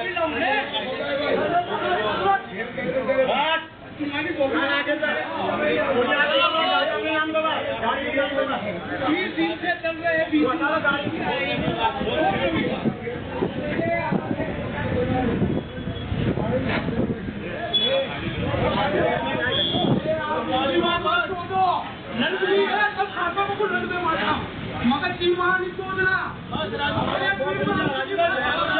मार सोचते हो आपकी बात नहीं आती बुलाया ना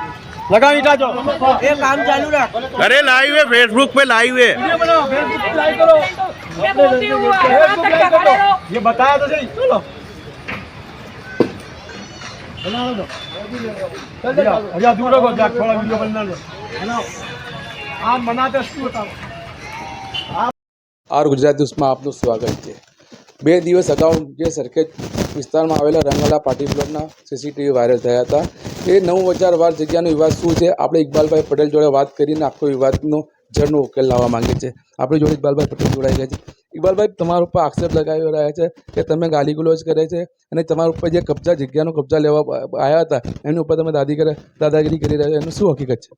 इनकी बनाओ इनकी वीडियो बनाओ लगाओ ईटा जो अरे लाइव है फेसबुक पे लाइव है मैं बोलती हूँ वहाँ तक क्या खड़े रहो ये बताया तो सही चलो बना लो चल जाओ अरे दूर हो जा थोड़ा वीडियो बना लो बनाओ आप बनाते उसको बताओ આર ગુજરાત ન્યૂઝમાં આપનું સ્વાગત છે બે દિવસ અગાઉ જે સરખેજ વિસ્તારમાં આવેલા રંગાલા પાટી પ્લોટના સીસીટીવી વાયરલ થયા હતા. એ નવ હજાર વાર જગ્યાનો વિવાદ શું છે? આપણે ઇકબાલભાઈ પટેલ જોડે વાત કરીને આખો વિવાદનો જળનો ઉકેલ લાવવા માંગે છે આપણે જોડે ઇકબાલભાઈ પટેલ જોડાઈ ગયા છે. ઇકબાલભાઈ, તમારા ઉપર આક્ષેપ લગાવી રહ્યા છે કે તમે ગાલીગુલોજ કરે છે અને તમારા ઉપર જે કબજા, જગ્યાનો કબજા લેવા આવ્યા હતા એની ઉપર તમે દાદી કરે, દાદાગીરી કરી રહ્યા છો. એનું શું હકીકત છે?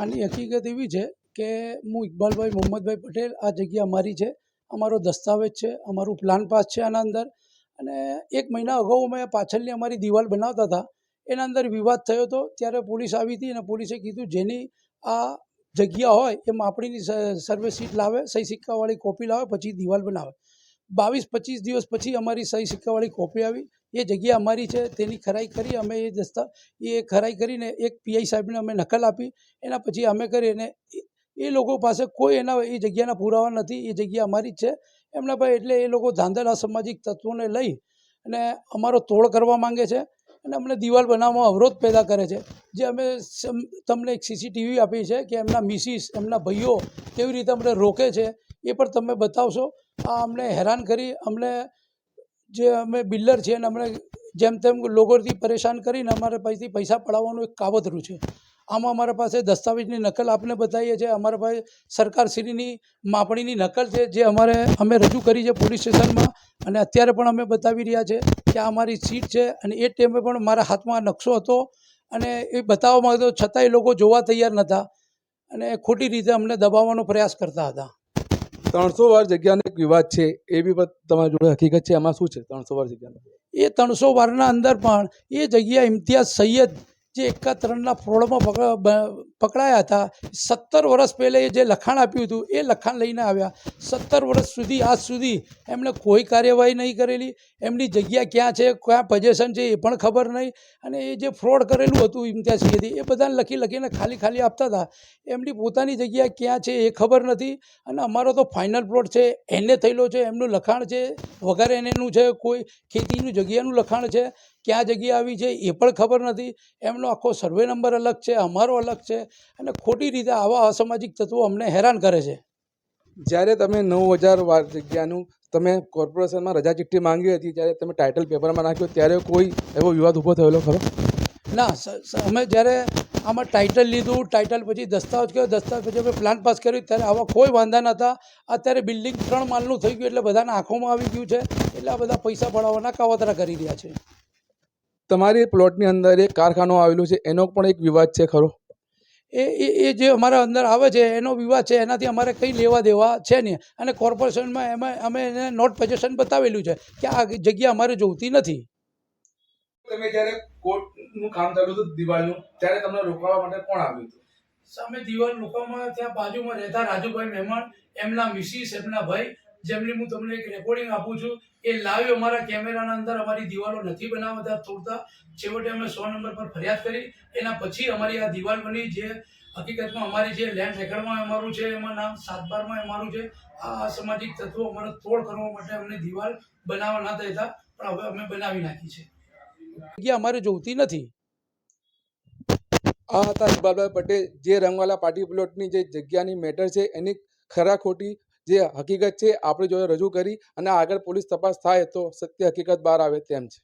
આની હકીકત એવી છે કે હું ઇકબાલભાઈ મોહમ્મદભાઈ પટેલ, આ જગ્યા અમારી છે. અમારો દસ્તાવેજ છે, અમારું પ્લાન પાસ છે આના અંદર. અને એક મહિના અગાઉ અમે પાછળની અમારી દિવાલ બનાવતા હતા. એના અંદર વિવાદ થયો હતો. ત્યારે પોલીસ આવી હતી અને પોલીસે કીધું જેની આ જગ્યા હોય એ માપણીની સર્વે શીટ લાવે, સહી સિક્કાવાળી કોપી લાવે, પછી દિવાલ બનાવે. બાવીસ, પચીસ દિવસ પછી અમારી સહી સિક્કાવાળી કોપી આવી. એ જગ્યા અમારી છે, તેની ખરાઈ કરી અમે એ દસ્તા, એ ખરાઈ કરીને એક પીઆઈ સાહેબને અમે નકલ આપી. એના પછી અમે કરી અને એ- લોકો પાસે કોઈ એના એ જગ્યાના પુરાવા નથી, એ જગ્યા અમારી જ છે. એમના ભાઈ એટલે એ લોકો ધાંધલ અસામાજિક તત્વોને લઈ અને અમારો તોડ કરવા માંગે છે અને અમને દિવાલ બનાવવામાં અવરોધ પેદા કરે છે. જે અમે તમને એક સીસીટીવી આપી છે કે એમના મિસિસ, એમના ભાઈઓ કેવી રીતે અમને રોકે છે એ પણ તમે બતાવશો. આ અમને હેરાન કરી, અમને જે અમે બિલ્ડર છીએ અને અમને જેમ તેમ લોકોથી પરેશાન કરીને અમારે પાસેથી પૈસા પડાવવાનું એક કાવતરું છે. આમાં અમારા પાસે દસ્તાવેજની નકલ આપને બતાવીએ છીએ. અમારા પાસે સરકારશ્રીની માપણીની નકલ છે જે અમારે અમે રજૂ કરી છે પોલીસ સ્ટેશનમાં. અને અત્યારે પણ અમે બતાવી રહ્યા છે કે આ અમારી સીટ છે અને એ ટાઈમે પણ મારા હાથમાં નકશો હતો. અને એ બતાવવા માંગતો છતાં એ લોકો જોવા તૈયાર નહોતા. અને ખોટી રીતે અમને દબાવવાનો પ્રયાસ કરતા હતા. ત્રણસો વાર જગ્યાનો એક વિવાદ છે એ બી તમારી જોડે હકીકત છે. એમાં શું છે ત્રણસો વાર જગ્યાનો? એ ત્રણસો વારના અંદર પણ એ જગ્યા ઇમ્તિયાઝ સૈયદ જે એકાત્તરના ફ્રોડમાં પકડાયા હતા. સત્તર વર્ષ પહેલાં એ જે લખાણ આપ્યું હતું, એ લખાણ લઈને આવ્યા. સત્તર વર્ષ સુધી, આજ સુધી એમણે કોઈ કાર્યવાહી નહીં કરેલી. એમની જગ્યા ક્યાં છે, ક્યાં પજેશન છે એ પણ ખબર નહીં. અને એ જે ફ્રોડ કરેલું હતું ઇમ્તિયાઝ સૈયદી એ બધાને લખી લખીને ખાલી ખાલી આપતા હતા. એમની પોતાની જગ્યા ક્યાં છે એ ખબર નથી. અને અમારો તો ફાઇનલ પ્લોટ છે, એને થયેલો છે, એમનું લખાણ છે, વગર એનેનું છે, કોઈ ખેતીનું જગ્યાનું લખાણ છે. ક્યાં જગ્યા આવી છે એ પણ ખબર નથી. એમનો આખો સર્વે નંબર અલગ છે અમારો અલગ છે અને ખોટી રીતે આવા અસામાજિક તત્વો અમને હેરાન કરે છે. જ્યારે તમે નવ હજાર વાર જગ્યાનું તમે કોર્પોરેશનમાં રજા ચિઠ્ઠી માંગી હતી ત્યારે તમે ટાઇટલ પેપરમાં નાખ્યો ત્યારે કોઈ એવો વિવાદ ઊભો થયેલો ખરો? ના અમે જ્યારે આમાં ટાઇટલ લીધું ટાઇટલ પછી દસ્તાવેજ કર્યો દસ્તાવેજ પછી અમે પ્લાન પાસ કર્યું ત્યારે આવા કોઈ વાંધા નહોતા અત્યારે બિલ્ડિંગ ત્રણ માલનું થઈ ગયું એટલે બધાના આંખોમાં આવી ગયું છે. એટલે આ બધા પૈસા પડાવવાના કાવતરા કરી રહ્યા છે. તમારી પ્લોટની અંદર એક કારખાનું આવેલું છે એનો પણ એક વિવાદ છે ખરો? એ એ એ જે અમારા અંદર આવે છે એનો વિવાદ છે એનાથી અમારે કંઈ લેવા દેવા છે નહીં. અને કોર્પોરેશનમાં એમાં અમે એને નોટ પોઝિશન બતાવેલું છે કે આ જગ્યા અમારે જોઈતી નથી. તમે જ્યારે કોર્ટનું કામ ચાલુ હતું દિવાલનું ત્યારે તમને રોકાવા માટે કોણ આવ્યું હતું? સામે દિવાલ રોકવામાં ત્યાં બાજુમાં રહેતા રાજુભાઈ મહેમાન એમના મિસિસ એમના ભાઈ જેમની હું તમને એક રેકોર્ડિંગ આપું છું એ લાઈવ અમારા કેમેરાના અંદર અમારી દિવાલો નથી બનાવતા, તોડતા. છેવટે અમે સો નંબર પર ફરિયાદ કરી. એના પછી અમારી આ દિવાલ બની જે હકીકતમાં અમારી જે લેન્ડ રેકર્ડમાં અમારું છે, એમાં નામ સાત બારમાં અમારું છે. આ અસામાજિક તત્વો અમારે તોડ કરવા માટે અમને દિવાલ બનાવવા ના દેતા, પણ હવે અમે બનાવી નાખી છે. જગ્યા અમારે જોઈતી નથી. આ હતા ઇકબાલભાઈ પટેલ, જે રંગવાલા પાર્ટી પ્લોટની જે જગ્યાની મેટર છે, એની ખરા ખોટી જે હકીકત છે, આપણે જોડે રજૂ કરી અને આગળ પોલીસ તપાસ થાય તો સત્ય હકીકત બહાર આવે તેમ છે.